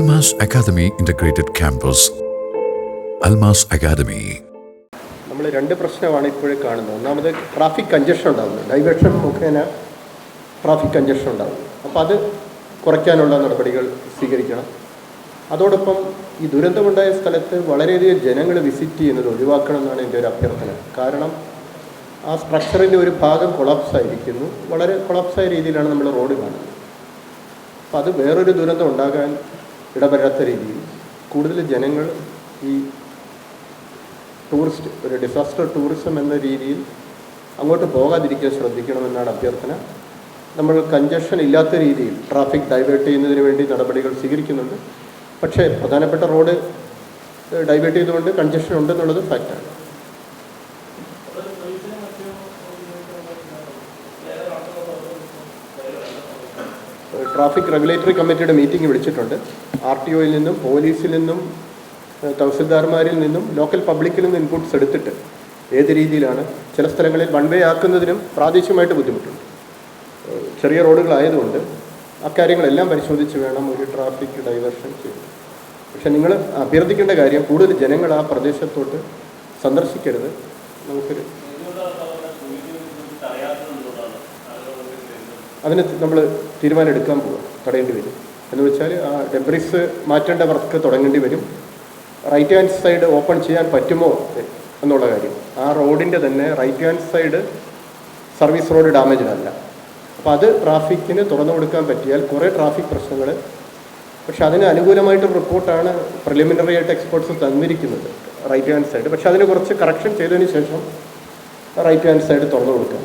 Almas Academy Integrated Campus. Almas Academy. നമ്മൾ രണ്ട് പ്രശ്നമാണ് ഇപ്പോഴേ കാണുന്നത്. ഒന്നാമത് ട്രാഫിക് കഞ്ചഷൻ ഉണ്ടാകുന്നത് ഡൈവേർഷൻ മുഖേന ട്രാഫിക് കഞ്ചഷൻ ഉണ്ടാകുന്നു അപ്പോൾ അത് കുറയ്ക്കാനുള്ള നടപടികൾ സ്വീകരിക്കണം. അതോടൊപ്പം ഈ ദുരന്തമുണ്ടായ സ്ഥലത്ത് വളരെയധികം ജനങ്ങൾ വിസിറ്റ് ചെയ്യുന്നത് ഒഴിവാക്കണം എന്നാണ് എന്റെ ഒരു അഭ്യർത്ഥന. കാരണം ആ സ്ട്രക്ചറിന്റെ ഒരു ഭാഗം കൊളാപ്സ് ആയിരിക്കുന്നു. വളരെ കൊളാപ്സായ രീതിയിലാണ് നമ്മൾ റോഡ് കാണുന്നത്. അപ്പം അത് വേറൊരു ദുരന്തം ഉണ്ടാകാൻ ഇടവരാത്ത രീതിയിൽ കൂടുതൽ ജനങ്ങൾ ഈ ടൂറിസ്റ്റ് ഒരു ഡിസാസ്റ്റർ ടൂറിസം എന്ന രീതിയിൽ അങ്ങോട്ട് പോകാതിരിക്കാൻ ശ്രദ്ധിക്കണമെന്നാണ് അഭ്യർത്ഥന. നമ്മൾ കഞ്ചഷൻ ഇല്ലാത്ത രീതിയിൽ ട്രാഫിക് ഡൈവേർട്ട് ചെയ്യുന്നതിന് വേണ്ടി നടപടികൾ സ്വീകരിക്കുന്നുണ്ട്. പക്ഷേ പ്രധാനപ്പെട്ട റോഡ് ഡൈവേർട്ട് ചെയ്തുകൊണ്ട് കഞ്ചഷൻ ഉണ്ടെന്നുള്ളത് ഫാക്റ്റാണ് ട്രാഫിക് റെഗുലേറ്ററി കമ്മിറ്റിയുടെ മീറ്റിംഗ് വിളിച്ചിട്ടുണ്ട്. ആർ ടി ഒയിൽ നിന്നും പോലീസിൽ നിന്നും തഹസിൽദാർമാരിൽ നിന്നും ലോക്കൽ പബ്ലിക്കിൽ നിന്നും ഇൻപുട്സ് എടുത്തിട്ട് ഏത് രീതിയിലാണ് ചില സ്ഥലങ്ങളിൽ വൺ വേ ആക്കുന്നതിനും പ്രാദേശികമായിട്ട് ബുദ്ധിമുട്ടുണ്ട്. ചെറിയ റോഡുകളായതുകൊണ്ട് അക്കാര്യങ്ങളെല്ലാം പരിശോധിച്ച് വേണം ഒരു ട്രാഫിക് ഡൈവേർഷൻ ചെയ്യാൻ പക്ഷേ നിങ്ങൾ അഭ്യർത്ഥിക്കേണ്ട കാര്യം കൂടുതൽ ജനങ്ങൾ ആ പ്രദേശത്തോട്ട് സന്ദർശിക്കരുത്. നമുക്കൊരു അതിന് നമ്മൾ തീരുമാനം എടുക്കാൻ പോകും തടയേണ്ടി വരും. എന്ന് വെച്ചാൽ ആ ഡെബ്രിസ് മാറ്റേണ്ട വർക്ക് തുടങ്ങേണ്ടി വരും. റൈറ്റ് ഹാൻഡ് സൈഡ് ഓപ്പൺ ചെയ്യാൻ പറ്റുമോ എന്നുള്ള കാര്യം. ആ റോഡിന്റെ തന്നെ right hand side service road damage അല്ല അപ്പോൾ അത് ട്രാഫിക്കിന് തുറന്നു കൊടുക്കാൻ പറ്റിയാൽ കുറേ ട്രാഫിക് പ്രശ്നങ്ങൾ പക്ഷെ അതിന് അനുകൂലമായിട്ടൊരു റിപ്പോർട്ടാണ് പ്രിലിമിനറി ആയിട്ട് എക്സ്പേർട്സ് തന്നിരിക്കുന്നത് റൈറ്റ് ഹാൻഡ് സൈഡ് പക്ഷെ അതിന് കുറച്ച് കറക്ഷൻ ചെയ്തതിന് ശേഷം റൈറ്റ് ഹാൻഡ് സൈഡ് തുറന്നു കൊടുക്കുക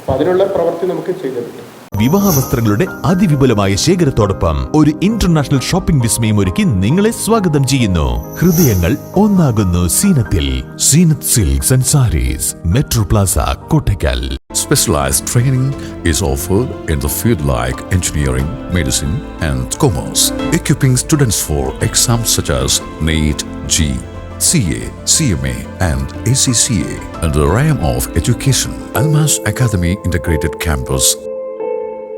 അപ്പോൾ അതിനുള്ള പ്രവൃത്തി നമുക്ക് ചെയ്തു പറ്റും. വിവാഹ വസ്ത്രങ്ങളുടെ അതിവിപുലമായ ശേഖരത്തോടൊപ്പം ഒരു ഇന്റർനാഷണൽ ഷോപ്പിംഗ് വിസ്മയം ഒരുക്കി നിങ്ങളെ സ്വാഗതം ചെയ്യുന്നു. ഹൃദയങ്ങൾ ഒന്നാകുന്നു സീനത്തിൽ. Seenath silks and sarees metro plaza Kottakkal. Specialised training is offered in the field like engineering medicine and commerce equipping students for exam such as NEET G C A C M A and A C C N the realm of education Almas academy integrated campus